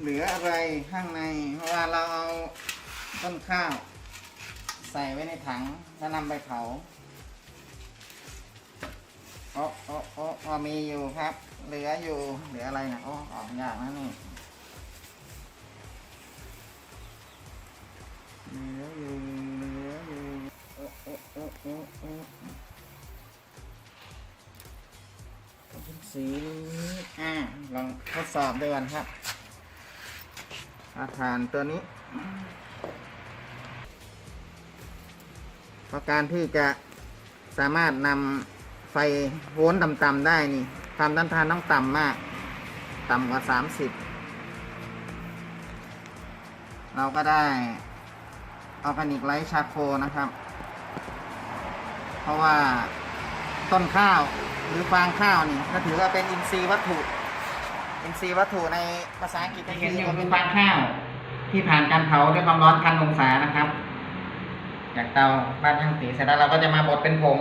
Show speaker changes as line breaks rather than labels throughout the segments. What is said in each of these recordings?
เหลืออะไรข้างในเพราะว่าเราเอาต้นข้าว ใส่ไว้ในถังแล้วนำไปเผาโอ้โอ้โอ้อมีอยู่ครับ เหลืออยู่เหลืออะไรนะโอ้ออกยากนะนี่เหลืออยู่เหลืออยู่โอ้โอ้โอ้โอ้โอ้สีนี้อ่าลองทดสอบดูกันครับ อาหารตัวนี้ เพราะการที่จะสามารถนำไฟโวลต์ต่ำๆได้นี่ความต้านทานต้องต่ำมาก ต่ำกว่า 30 เราก็ได้ออร์แกนิกไลท์ชาโคนะครับ เพราะว่าต้นข้าวหรือฟางข้าวนี่ก็ถือว่าเป็นอินทรีย์วัตถุ อินทรีย์วัตถุในภาษาอังกฤษที่เห็นอยู่เป็นฟางข้าว ที่ผ่านการเผาด้วยความร้อนพันองศานะครับ จากเตาบ้านช่างสีเสร็จแล้วเราก็จะมาบดเป็นผง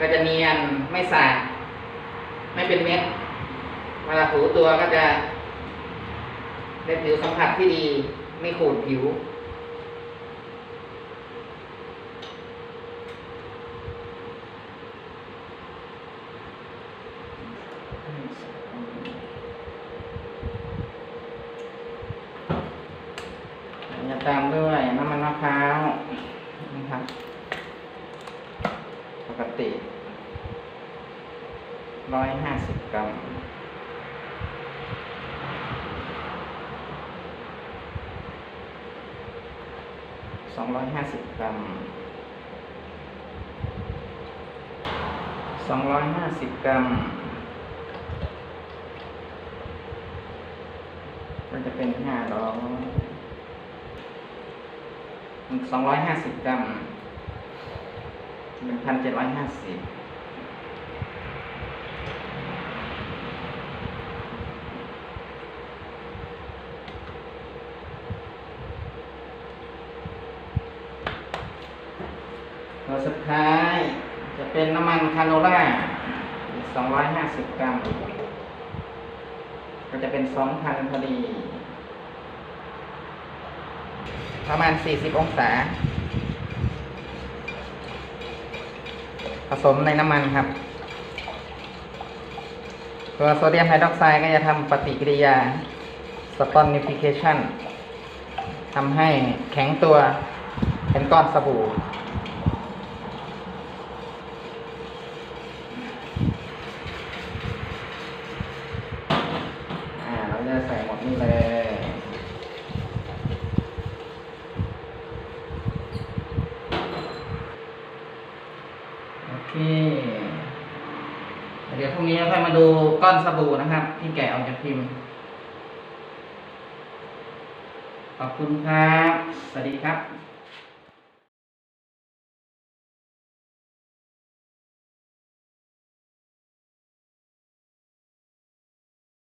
ก็จะเนียนไม่สาดไม่เป็นเม็ดเวลาถูตัวก็จะได้ผิวสัมผัสที่ดีไม่ขูดผิวจ ตามด้วยน้ำมันมะพร้าวนะครับปกติร้อยห้าสิบกรัมสองร้อยห้าสิบกรัมสองร้อยห้าสิบกรัม ก็จะเป็นห้าร้อย สองร้อยห้าสิบกรัมหนึ่งพันเจ็ดร้อยห้าสิบตัวสุดท้ายจะเป็นน้ำมันคาโนล่าสองร้อยห้าสิบกรัม ก็จะเป็นสองพันพอดี ประมาณ 40 องศา ผสมในน้ำมันครับ ตัวโซเดียมไฮดรอกไซด์ก็จะทำปฏิกิริยา stonification ทำให้แข็งตัวเป็นก้อนสบู่เราจะใส่หมดนี่เลย โอเค เดี๋ยวพรุ่งนี้ค่อยมาดูก้อนสบู่นะครับ ที่แกะออกจากพิมพ์ ขอบคุณครับ สวัสดีครับ